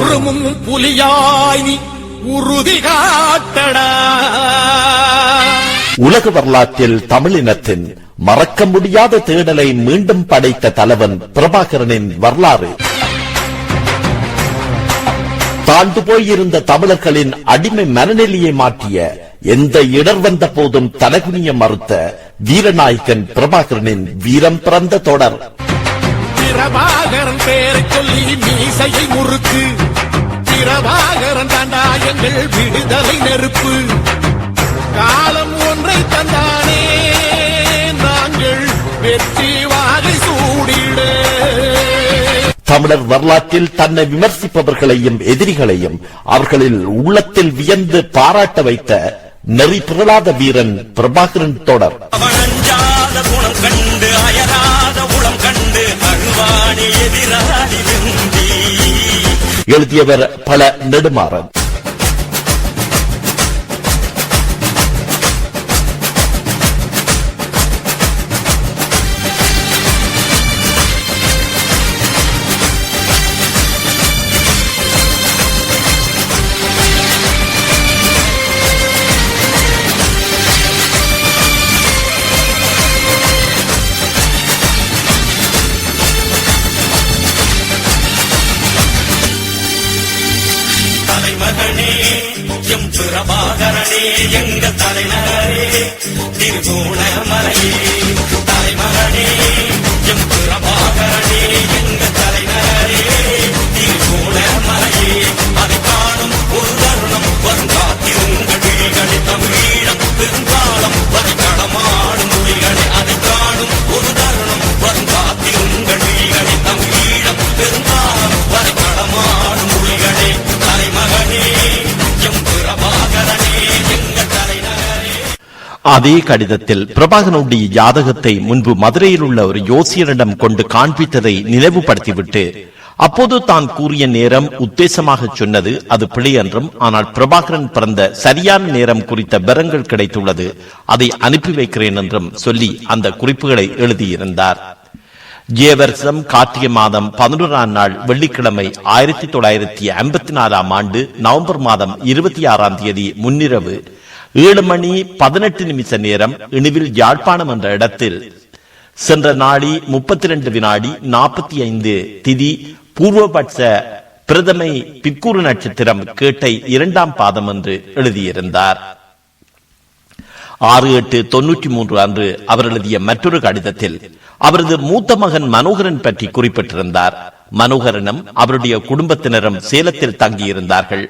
உருமும் புலியாய் நீ உறுதி காட்டடா. உலக வரலாற்றில் தமிழினத்தின் மறக்க முடியாத தேடலை மீண்டும் படைத்த தலைவன் பிரபாகரனின் வரலாறு. தாழ்ந்து போயிருந்த தமிழர்களின் அடிமை மனநிலையை மாற்றிய எந்த இடர் வந்த போதும் தலகுனிய மறுத்த வீரநாயகன் பிரபாகரனின் வீரம் பிறந்த தொடர். பிரபாகரன் பேரை சொல்லி மீசையை முறுக்கு. பிரபாகரன் தாண்டா எங்கள் விடுதலை நெருப்பு. காலம் ஒன்றை தந்தானே நாங்கள் வெற்றி வாகை சூடிட. தமிழர் வரலாற்றில் தன்னை விமர்சிப்பவர்களையும் எதிரிகளையும் அவர்களில் உள்ளத்தில் வியந்து பாராட்ட வைத்த நெறி பிறளாத வீரன் பிரபாகரன் தொடர். அவனஞ்சாத குணம் கண்டு அயராத. எழுதியவர் பல நெடுமாறன். அதே கடிதத்தில் பிரபாகனுடைய ஜாதகத்தை முன்பு மதுரையில் உள்ள ஒரு யோசியரிடம் கொண்டு காண்பித்ததை நினைவுபடுத்திவிட்டு அப்போது தான் கூறிய நேரம் உத்தேசமாக சொன்னது அது பிழை என்றும் ஆனால் பிரபாகரன் பிறந்த சரியான நேரம் குறித்த விவரங்கள் கிடைத்துள்ளது அதை அனுப்பி வைக்கிறேன் என்றும் சொல்லி அந்த குறிப்புகளை எழுதியிருந்தார். ஜேவர்சம் கார்த்திகை மாதம் பதினோராம் நாள் வெள்ளிக்கிழமை ஆயிரத்தி தொள்ளாயிரத்தி ஐம்பத்தி நாலாம் ஆண்டு நவம்பர் மாதம் இருபத்தி ஆறாம் தேதி முன்னிரவு ஏழு மணி பதினெட்டு நிமிஷ நேரம் இனிவில் யாழ்ப்பாணம் என்ற இடத்தில். சென்ற நாளி முப்பத்தி ரெண்டு வினாடி நாற்பத்தி ஐந்து திதி பூர்வபட்ச பிரதமை பிற்கூறு நட்சத்திரம் கேட்டை இரண்டாம் பாதம் என்று எழுதியிருந்தார். ஆறு எட்டு தொன்னூற்றி மூன்று அன்று அவர் எழுதிய மற்றொரு கடிதத்தில் அவரது மூத்த மகன் மனோகரன் பற்றி குறிப்பிட்டிருந்தார். மனோகரனும் அவருடைய குடும்பத்தினரும் சேலத்தில் தங்கியிருந்தார்கள்.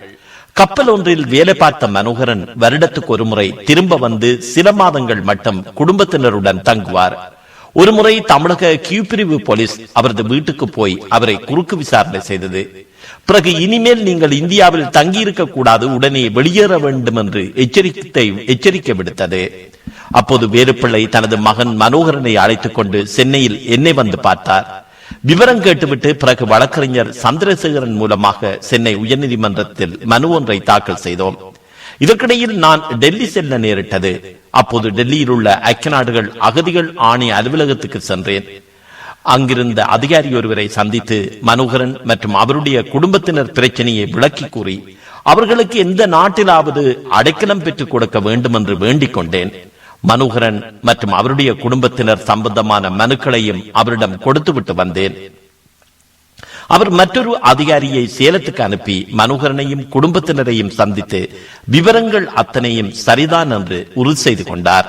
கப்பல் ஒன்றில் வேலை பார்த்த மனோகரன் வருடத்துக்கு ஒரு முறை திரும்ப வந்து சில மாதங்கள் மட்டும் குடும்பத்தினருடன் தங்குவார். ஒருமுறை தமிழக கியூ பிரிவு போலீஸ் அவரது வீட்டுக்கு போய் அவரை குறுக்கு விசாரணை செய்தது. பிறகு இனிமேல் நீங்கள் இந்தியாவில் தங்கியிருக்க கூடாது உடனே வெளியேற வேண்டும் என்று எச்சரிக்கை எச்சரிக்கை விடுத்தது. அப்போது வேலுப்பிள்ளை தனது மகன் மனோகரனை அழைத்துக் கொண்டு சென்னையில் என்னை வந்து பார்த்தார். விவரம் கேட்டுவிட்டு பிறகு வழக்கறிஞர் சந்திரசேகரன் மூலமாக சென்னை உயர்நீதிமன்றத்தில் மனு ஒன்றை தாக்கல் செய்தோம். இதற்கிடையில் நான் டெல்லி செல்ல நேரிட்டது. அப்போது டெல்லியில் உள்ள ஐக்கிய நாடுகள் அகதிகள் ஆணைய அலுவலகத்துக்கு சென்றேன். அங்கிருந்த அதிகாரி ஒருவரை சந்தித்து மனோகரன் மற்றும் அவருடைய குடும்பத்தினர் பிரச்சனையை விளக்கி கூறி அவர்களுக்கு எந்த நாட்டிலாவது அடைக்கலம் பெற்றுக் கொடுக்க வேண்டும் என்று வேண்டிக் கொண்டேன். மனோகரன் மற்றும் அவருடைய குடும்பத்தினர் சம்பந்தமான மனுக்களையும் அவரிடம் கொடுத்துவிட்டு வந்தேன். அவர் மற்றொரு அதிகாரியை சேலத்துக்கு அனுப்பி மனோகரனையும் குடும்பத்தினரையும் சந்தித்து விவரங்கள் அத்தனையும் சரிதான் என்று உறுதி செய்து கொண்டார்.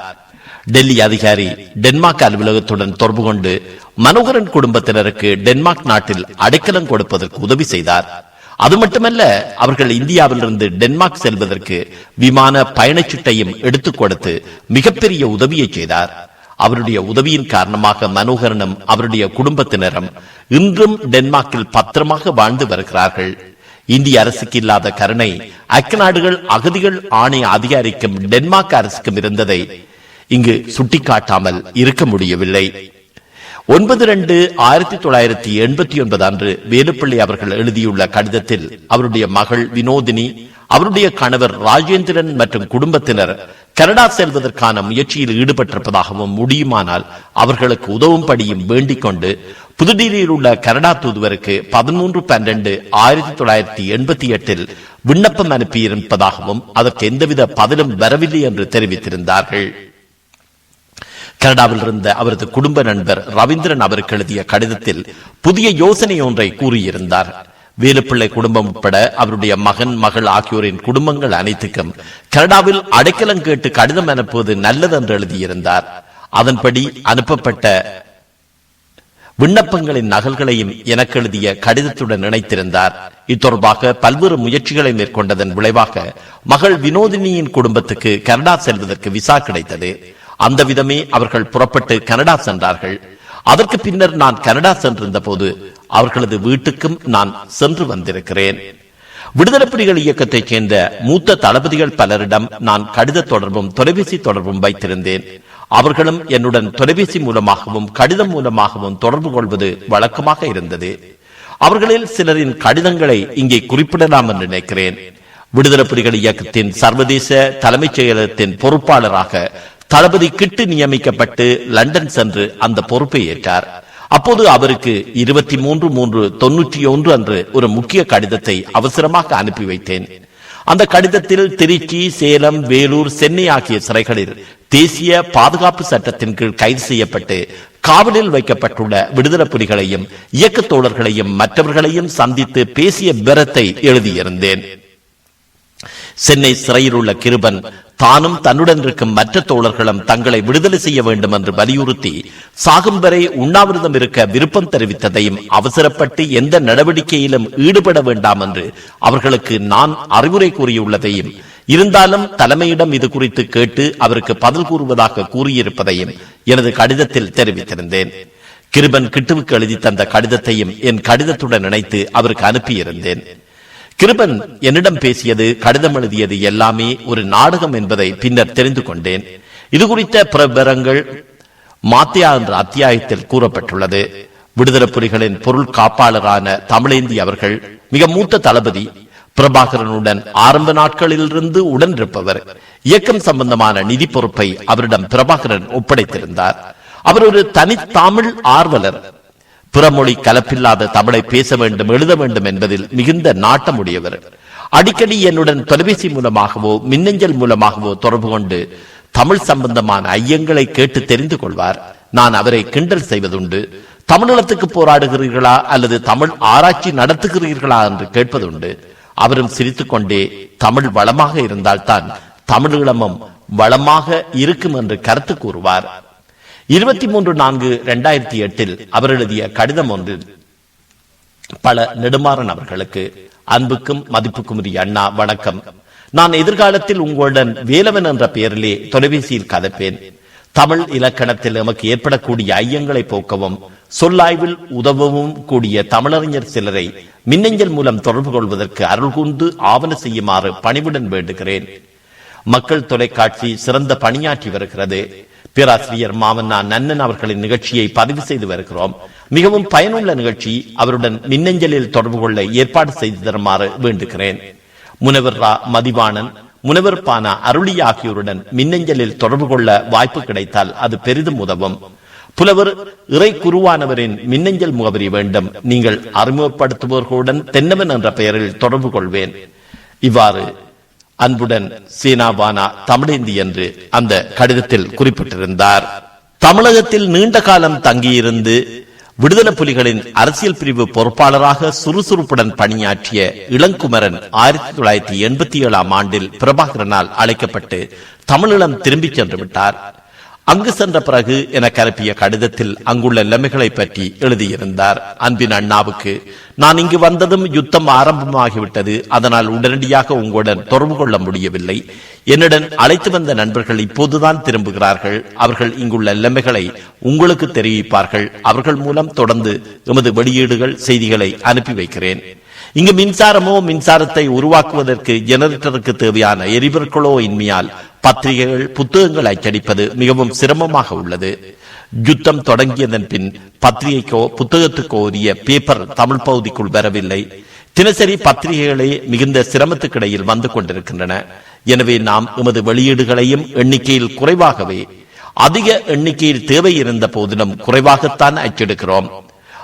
டெல்லி அதிகாரி டென்மார்க் அலுவலகத்துடன் தொடர்பு கொண்டு மனோகரன் குடும்பத்தினருக்கு டென்மார்க் நாட்டில் அடைக்கலம் கொடுப்பதற்கு உதவி செய்தார். அது மட்டுமல்ல அவர்கள் இந்தியாவிலிருந்து டென்மார்க் செல்வதற்கு விமான பயணச்சீட்டையும் எடுத்துக் கொடுத்து மிகப்பெரிய உதவியை செய்தார். அவருடைய உதவியின் காரணமாக மனோகரனும் அவருடைய குடும்பத்தினரும் இன்றும் டென்மார்க்கில் பத்திரமாக வாழ்ந்து வருகிறார்கள். இந்திய அரசுக்கு இல்லாத கருணை ஐக்கிய நாடுகள் அகதிகள் ஆணைய அதிகாரிக்கும் டென்மார்க் அரசுக்கும் இருந்ததை இங்கு சுட்டிக்காட்டாமல் இருக்க முடியவில்லை. ஒன்பது ரெண்டு ஆயிரத்தி தொள்ளாயிரத்தி எண்பத்தி ஒன்பது அன்று வேலுப்பிள்ளை அவர்கள் எழுதியுள்ள கடிதத்தில் அவருடைய மகள் வினோதினி அவருடைய கணவர் ராஜேந்திரன் மற்றும் குடும்பத்தினர் கனடா செல்வதற்கான முயற்சியில் ஈடுபட்டிருப்பதாகவும் முடியுமானால் அவர்களுக்கு உதவும்படியும் வேண்டிக் கொண்டு புதுடில்லியில் உள்ள கனடா தூதுவருக்கு பதிமூன்று பன்னிரண்டு ஆயிரத்தி தொள்ளாயிரத்தி எண்பத்தி எட்டில் விண்ணப்பம் அனுப்பியிருப்பதாகவும் அதற்கு எந்தவித பதிலும் வரவில்லை என்று தெரிவித்திருந்தார்கள். கனடாவில் இருந்த அவரது குடும்ப நண்பர் ரவீந்திரன் அவருக்கு எழுதிய கடிதத்தில் புதிய யோசனை ஒன்றை கூறியிருந்தார். வேலுப்பிள்ளை குடும்பம் உட்பட அவருடைய மகன் மகள் ஆகியோரின் குடும்பங்கள் அனைத்துக்கும் கனடாவில் அடைக்கலம் கேட்டு கடிதம் அனுப்புவது நல்லது என்று எழுதியிருந்தார். அதன்படி அனுப்பப்பட்ட விண்ணப்பங்களின் நகல்களையும் எனக்கு எழுதிய கடிதத்துடன் இணைத்திருந்தார். இத்தொடர்பாக பல்வேறு முயற்சிகளை மேற்கொண்டதன் விளைவாக மகள் வினோதினியின் குடும்பத்துக்கு கனடா செல்வதற்கு விசா கிடைத்தது. அந்த விதமே அவர்கள் புறப்பட்டு கனடா சென்றார்கள். அதற்கு பின்னர் நான் கனடா சென்றிருந்த போது அவர்களது வீட்டுக்கும் நான் சென்று வந்திருக்கிறேன். விடுதலை புலிகள் இயக்கத்தைச் சேர்ந்த மூத்த தளபதிகள் பலரிடம் நான் கடித தொடர்பும் தொலைபேசி தொடர்பும் வைத்திருந்தேன். அவர்களும் என்னுடன் தொலைபேசி மூலமாகவும் கடிதம் மூலமாகவும் தொடர்பு கொள்வது வழக்கமாக இருந்தது. அவர்களில் சிலரின் கடிதங்களை இங்கே குறிப்பிடலாம் என்று நினைக்கிறேன். விடுதலை புலிகள் இயக்கத்தின் சர்வதேச தலைமைச் செயலகத்தின் பொறுப்பாளராக தளபதி கிட்டு நியமிக்கப்பட்டு லண்டன் சென்று அந்த பொறுப்பை ஏற்றார். அப்போது அவருக்கு இருபத்தி மூன்று மூன்று தொன்னூற்றி ஒன்று அன்று ஒரு முக்கிய கடிதத்தை அவசரமாக அனுப்பி வைத்தேன். அந்த கடிதத்தில் திருச்சி சேலம் வேலூர் சென்னை ஆகிய சிறைகளில் தேசிய பாதுகாப்பு சட்டத்தின் கீழ் கைது செய்யப்பட்டு காவலில் வைக்கப்பட்டுள்ள விடுதலை புலிகளையும் இயக்க தோழர்களையும் மற்றவர்களையும் சந்தித்து பேசிய விவரத்தை எழுதியிருந்தேன். சென்னை சிறையில் உள்ள கிருபன் தானும் தன்னுடன் இருக்கும் மற்ற தோழர்களும் தங்களை விடுதலை செய்ய வேண்டும் என்று வலியுறுத்தி சாகும் வரை உண்ணாவிரதம் இருக்க விருப்பம் தெரிவித்ததையும் அவசரப்பட்டு எந்த நடவடிக்கையிலும் ஈடுபட வேண்டாம் என்று அவர்களுக்கு நான் அறிவுரை கூறியுள்ளதையும் இருந்தாலும் தலைமையிடம் இது குறித்து கேட்டு அவருக்கு பதில் கூறுவதாக கூறியிருப்பதையும் எனது கடிதத்தில் தெரிவித்திருந்தேன். கிருபன் கிட்டுவுக்கு எழுதி தந்த கடிதத்தையும் என் கடிதத்துடன் இணைத்து அவருக்கு அனுப்பியிருந்தேன். கிருபன் என்னிடம் பேசியது கடிதம் எழுதியது எல்லாமே ஒரு நாடகம் என்பதை பின்னர் தெரிந்து கொண்டேன். இது குறித்த பிரபரங்கள் மாத்தியா என்ற அத்தியாயத்தில் கூறப்பட்டுள்ளது. விடுதலை புலிகளின் பொருள் காப்பாளரான தமிழேந்தி அவர்கள் மிக மூத்த தளபதி பிரபாகரனுடன் ஆரம்ப நாட்களிலிருந்து உடன் இருப்பவர் இயக்கம் சம்பந்தமான நிதி பொறுப்பை அவரிடம் பிரபாகரன் ஒப்படைத்திருந்தார். அவர் ஒரு தனி தமிழ் ஆர்வலர். பிறமொழி கலப்பில்லாத தமிழை பேச வேண்டும் எழுத வேண்டும் என்பதில் மிகுந்த நாட்டமுடையவர். அடிக்கடி என்னுடன் தொலைபேசி மூலமாகவோ மின்னஞ்சல் மூலமாகவோ தொடர்பு கொண்டு தமிழ் சம்பந்தமான ஐயங்களை கேட்டு தெரிந்து கொள்வார். நான் அவரை கிண்டல் செய்வதுண்டு. தமிழத்துக்கு போராடுகிறீர்களா அல்லது தமிழ் ஆராய்ச்சி நடத்துகிறீர்களா என்று கேட்பதுண்டு. அவரும் சிரித்துக்கொண்டே தமிழ் வளமாக இருந்தால்தான் தமிழீழமும் வளமாக இருக்கும் என்று கருத்து கூறுவார். இருபத்தி மூன்று நான்கு இரண்டாயிரத்தி எட்டில் அவர் எழுதிய கடிதம் ஒன்றில் பல நெடுமாறன் அவர்களுக்கு அன்புக்கும் மதிப்புக்கும் உரிய அண்ணா வணக்கம். நான் எதிர்காலத்தில் உங்களுடன் வேலவன் என்ற பெயரிலே தொலைபேசியில் கதப்பேன். தமிழ் இலக்கணத்தில் நமக்கு ஏற்படக்கூடிய ஐயங்களை போக்கவும் சொல்லாய்வில் உதவவும் கூடிய தமிழறிஞர் சிலரை மின்னஞ்சல் மூலம் தொடர்பு கொள்வதற்கு அருள் கூர்ந்து ஆவண செய்யுமாறு பணிவுடன் வேண்டுகிறேன். மக்கள் தொலைக்காட்சி சிறந்த பணியாற்றி வருகிறது. பேராசிரியர் மாமன்னா நன்னன் அவர்களின் நிகழ்ச்சியை பதிவு செய்து வருகிறோம். மிகவும் பயனுள்ள நிகழ்ச்சி அவருடன் மின்னஞ்சலில் தொடர்பு கொள்ள ஏற்பாடு செய்து தருமாறு வேண்டுகிறேன். முனைவர் ரா. மதிவாணன் முனைவர் பானா அருளி ஆகியோருடன் மின்னஞ்சலில் தொடர்பு கொள்ள வாய்ப்பு கிடைத்தால் அது பெரிதும் உதவும். புலவர் இறை குருவானவரின் மின்னஞ்சல் முகவரி வேண்டும். நீங்கள் அறிமுகப்படுத்துபவர்களுடன் தென்னவன் என்ற பெயரில் தொடர்பு கொள்வேன். இவ்வாறு அன்புடன் சீனாபானா தமிழிந்தி என்று அந்த கடிதத்தில் குறிப்பிட்டிருந்தார். தமிழகத்தில் நீண்ட காலம் தங்கியிருந்து விடுதலை புலிகளின் அரசியல் பிரிவு பொறுப்பாளராக சுறுசுறுப்புடன் பணியாற்றிய இளங்குமரன் ஆயிரத்தி தொள்ளாயிரத்தி எண்பத்தி ஏழாம் ஆண்டில் பிரபாகரனால் அழைக்கப்பட்டு தமிழீழம் திரும்பிச் சென்று விட்டார். அங்கு சென்ற பிறகு என கலப்பிய கடிதத்தில் அங்குள்ள நிலைமைகளை பற்றி எழுதியிருந்தார். அன்பின் அண்ணாவுக்கு நான் இங்கு வந்ததும் யுத்தம் ஆரம்பமாகிவிட்டது. அதனால் உடனடியாக உங்களுடன் தொடர்பு கொள்ள முடியவில்லை. என்னுடன் அழைத்து வந்த நண்பர்கள் இப்போதுதான் திரும்புகிறார்கள். அவர்கள் இங்குள்ள நிலைமைகளை உங்களுக்கு தெரிவிப்பார்கள். அவர்கள் மூலம் தொடர்ந்து எமது வெளியீடுகள் செய்திகளை அனுப்பி வைக்கிறேன். இங்கு மின்சாரமோ மின்சாரத்தை உருவாக்குவதற்கு ஜெனரேட்டருக்கு தேவையான எரிபொருட்களோ இன்மையால் பத்திரிகைகள் புத்தகங்கள் அச்சடிப்பது மிகவும் சிரமமாக உள்ளது. யுத்தம் தொடங்கியதன் பின் பத்திரிகைக்கோ புத்தகத்துக்கோ உரிய பேப்பர் தமிழ் பகுதிக்குள் வரவில்லை. தினசரி பத்திரிகைகளே மிகுந்த சிரமத்துக்கிடையில் வந்து கொண்டிருக்கின்றன. எனவே நாம் எமது வெளியீடுகளையும் எண்ணிக்கையில் குறைவாகவே அதிக எண்ணிக்கையில் தேவை இருந்த போதிலும் குறைவாகத்தான் அச்செடுக்கிறோம்.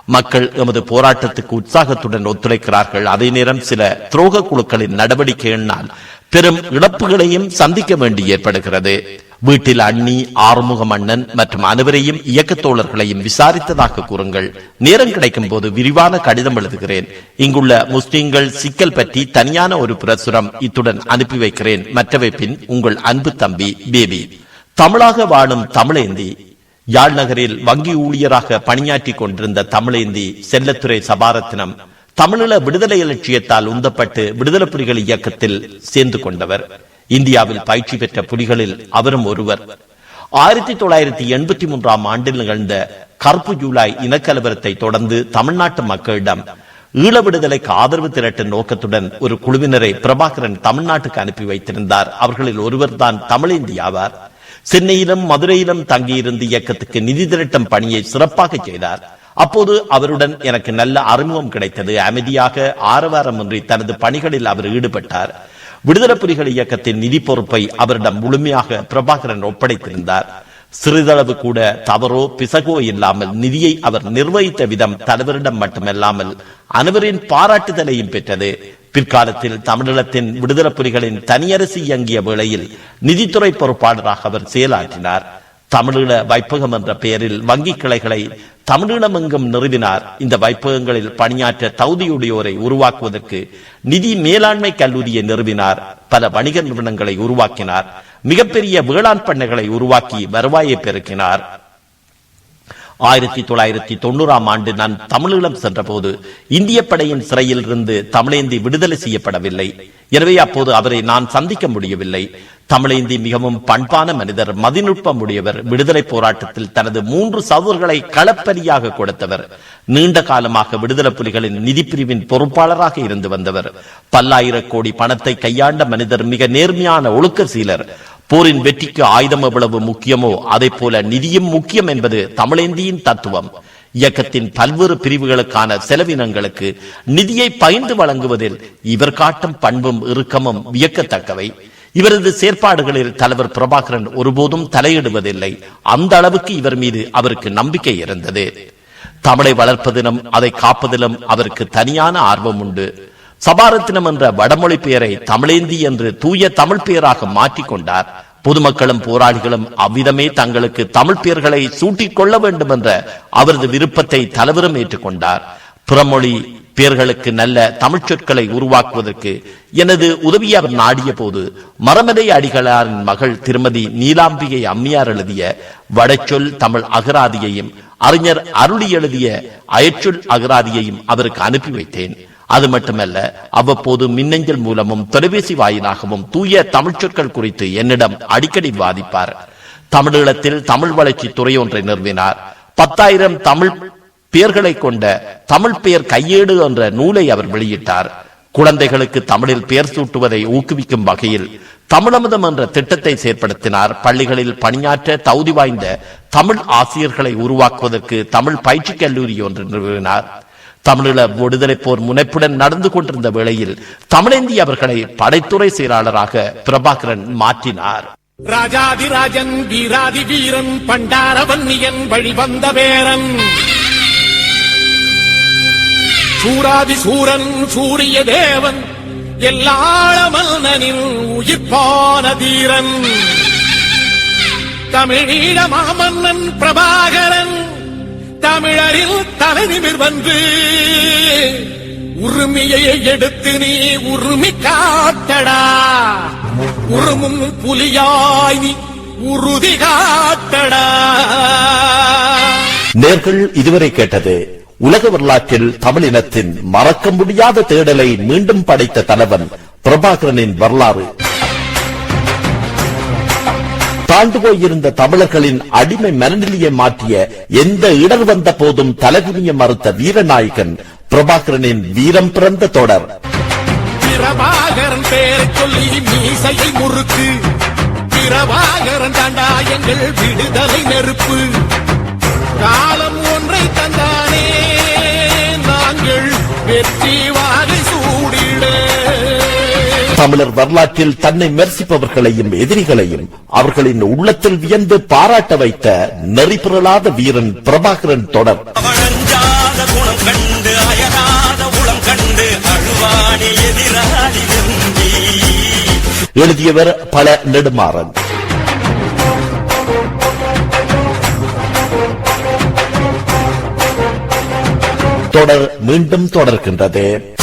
மக்கள் எமது போராட்டத்துக்கு உற்சாகத்துடன் ஒத்துழைக்கிறார்கள். அதே நேரம் சில துரோக குழுக்களின் நடவடிக்கையினால் பெரும் இழப்புகளையும் சந்திக்க வேண்டி ஏற்படுகிறது. வீட்டில் அண்ணி ஆறுமுகம் அண்ணன் மற்றும் அனைவரையும் இயக்கத் தோழர்களையும் விசாரித்ததாக கூறுங்கள். நேரம் கிடைக்கும் போது விரிவான கடிதம் எழுதுகிறேன். இங்குள்ள முஸ்லிம்கள் சிக்கல் பற்றி தனியான ஒரு பிரசுரம் இத்துடன் அனுப்பி வைக்கிறேன். மற்றவை பின் உங்கள் அன்பு தம்பி பேபி. தமிழாக வாழும் தமிழேந்தி யாழ் நகரில் வங்கி ஊழியராக பணியாற்றிக் கொண்டிருந்த தமிழேந்தி செல்லத்துறை சபாரத்தினம் தமிழீழ விடுதலை இலட்சியத்தால் உந்தப்பட்டு விடுதலை புலிகள் இயக்கத்தில் சேர்ந்து கொண்டவர். இந்தியாவில் பயிற்சி பெற்ற புலிகளில் அவரும் ஒருவர். ஆயிரத்தி தொள்ளாயிரத்தி எண்பத்தி மூன்றாம் ஆண்டில் நிகழ்ந்த கருப்பு ஜூலை இனக்கலவரத்தை தொடர்ந்து தமிழ்நாட்டு மக்களிடம் ஈழ விடுதலைக்கு ஆதரவு திரட்டும் நோக்கத்துடன் ஒரு குழுவினரை பிரபாகரன் தமிழ்நாட்டுக்கு அனுப்பி வைத்திருந்தார். அவர்களில் ஒருவர் தான் தமிழேந்தி ஆவார். சென்னையிலும் மதுரையிலும் தங்கியிருந்து இயக்கத்துக்கு நிதி திரட்டும் பணியை சிறப்பாக செய்தார். அப்போது அவருடன் எனக்கு நல்ல அறிமுகம் கிடைத்தது. அமைதியாக ஆரவாரமின்றி தனது பணிகளில் அவர் ஈடுபட்டார். விடுதலை புலிகள் இயக்கத்தின் நிதி பொறுப்பை அவரிடம் முழுமையாக பிரபாகரன் ஒப்படைத்திருந்தார். சிறிதளவு கூட தவறோ பிசகோ இல்லாமல் நிதியை அவர் நிர்வகித்த விதம் தலைவரிடம் மட்டுமல்லாமல் அனைவரின் பாராட்டுதலையும் பெற்றது. பிற்காலத்தில் தமிழீழத்தின் விடுதலை புலிகளின் தனியரசு இயங்கிய வேளையில் நிதித்துறை பொறுப்பாளராக அவர் செயலாற்றினார். தமிழீழ வைப்பகம் என்ற பெயரில் வங்கி கிளைகளை தமிழீழமெங்கும் நிறுவினார். இந்த வைப்பகங்களில் பணியாற்ற தகுதியுடையோரை உருவாக்குவதற்கு நிதி மேலாண்மை கல்லூரியை நிறுவினார். பல வணிக நிறுவனங்களை உருவாக்கினார். மிகப்பெரிய வேளாண் பண்ணைகளை உருவாக்கி வருவாயை பெருக்கினார். ஆயிரத்தி தொள்ளாயிரத்தி தொண்ணூறாம் ஆண்டு நான் தமிழீழம் சென்றபோது இந்திய படையின் சிறையில் இருந்து தமிழேந்தி விடுதலை செய்யப்படவில்லை. எனவே அப்போது அவரை நான் சந்திக்க முடியவில்லை. தமிழேந்தி மிகவும் பண்பான மனிதர் மதிநுட்பம் உடையவர் விடுதலை போராட்டத்தில் தனது மூன்று சதுர்களை களப்பரியாக கொடுத்தவர். நீண்ட காலமாக விடுதலை புலிகளின் நிதி பிரிவின் பொறுப்பாளராக இருந்து வந்தவர். பல்லாயிரம் கோடி பணத்தை கையாண்ட மனிதர் மிக நேர்மையான ஒழுக்க சீலர் போரின் வெற்றிக்கு ஆயுதம் எவ்வளவு முக்கியமோ அதை போல நிதியும் முக்கியம் என்பது தமிழேந்தியின் தத்துவம். இயக்கத்தின் பல்வேறு பிரிவுகளுக்கான செலவினங்களுக்கு நிதியை பகிர்ந்து வழங்குவதில் இவர் காட்டும் பண்பும் இறுக்கமும் வியக்கத்தக்கவை. இவரது செயற்பாடுகளில் தலைவர் பிரபாகரன் ஒருபோதும் தலையிடுவதில்லை. அந்த அளவுக்கு இவர் மீது அவருக்கு நம்பிக்கை இருந்தது. தமிழை வளர்ப்பதிலும் அதை காப்பதிலும் அவருக்கு தனியான ஆர்வம் உண்டு. சபாரத்தினம் என்ற வடமொழி பெயரை தமிழேந்தி என்று தூய தமிழ் பெயராக மாற்றிக்கொண்டார். பொதுமக்களும் போராளிகளும் அவ்விதமே தங்களுக்கு தமிழ் பெயர்களை சூட்டிக் கொள்ள வேண்டும் என்ற அவரது விருப்பத்தை தலைவரும் ஏற்றுக்கொண்டார். புறமொழி பெயர்களுக்கு நல்ல தமிழ் சொற்களை உருவாக்குவதற்கு எனது உதவியார் நாடிய போது மரமலை அடிகளாரின் மகள் திருமதி நீலாம்பிகை அம்மியார் எழுதிய வடச்சொல் தமிழ் அகராதியையும் அறிஞர் அருளி எழுதிய அயச்சொல் அகராதியையும் அவருக்கு அனுப்பி வைத்தேன். அது மட்டுமல்ல அவ்வப்போது மின்னஞ்சல் மூலமும் தொலைபேசி வாயிலாகவும் தூய தமிழ் சொற்கள் குறித்து என்னிடம் அடிக்கடி வாதிப்பார் தமிழீழத்தில் தமிழ் வளர்ச்சி துறை ஒன்றை நிறுவினார். பத்தாயிரம் தமிழ் பெயர்களை கொண்ட தமிழ் பெயர் கையேடு என்ற நூலை அவர் வெளியிட்டார். குழந்தைகளுக்கு தமிழில் பெயர் சூட்டுவதை ஊக்குவிக்கும் வகையில் தமிழமுதம் என்ற திட்டத்தை செயற்படுத்தினார். பள்ளிகளில் பணியாற்ற தகுதி வாய்ந்த தமிழ் ஆசிரியர்களை உருவாக்குவதற்கு தமிழ் பயிற்சி கல்லூரி ஒன்று நிறுவினார். தமிழீழ விடுதலை போர் முனைப்புடன் நடந்து கொண்டிருந்த வேளையில் தமிழேந்தி அவர்களை படைத்துறை செயலாளராக பிரபாகரன் மாற்றினார். ராஜாதிராஜன் வீராதி வீரன் பண்டாரவன்னியன் வழிவந்த வேரன் சூராதி சூரன் சூரிய தேவன் எல்லாள உயிர்ப்பான தீரன். தமிழீழ மாமன்னன் பிரபாகரன் தமிழரில் தலைநிமிர் வந்து உரிமையை எடுத்து நீ உரிமை காட்டடா உருமும் புலியாய் நீ உறுதி காட்டடா நேர்கள் இதுவரை கேட்டது உலக வரலாற்றில் தமிழினத்தின் மறக்க முடியாத தேடலை மீண்டும் படைத்த தலைவன் பிரபாகரனின் வரலாறு. தாழ்ந்து போயிருந்த தமிழர்களின் அடிமை மனநிலையை மாற்றிய எந்த இடர் வந்த போதும் தலைகுனிய மறுத்த வீரநாயகன் பிரபாகரனின் வீரம் பிறந்த தொடர். பிரபாகரன் பேரை சொல்லி மீசையை முறுக்கு. பிரபாகரன் தாண்டா எங்கள் விடுதலை நெருப்பு. காலம் ஒன்றை தந்தானே நாங்கள் வெற்றி வாகை தமிழர் வரலாற்றில் தன்னை விமர்சிப்பவர்களையும் எதிரிகளையும் அவர்களின் உள்ளத்தில் வியந்து பாராட்ட வைத்த நெறிபிறலாத வீரன் பிரபாகரன் தொடர். எழுதியவர் பல நெடுமாறன். தொடர் மீண்டும் தொடர்கின்றது.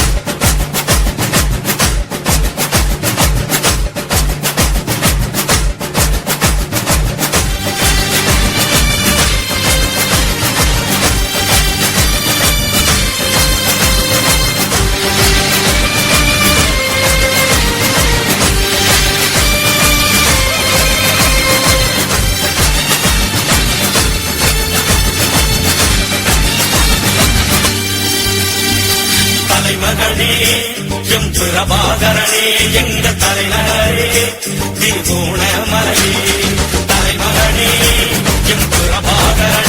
எங்க தலைநகரே திருகோணமலையே தலைமகனே எம் பிரபாகரனே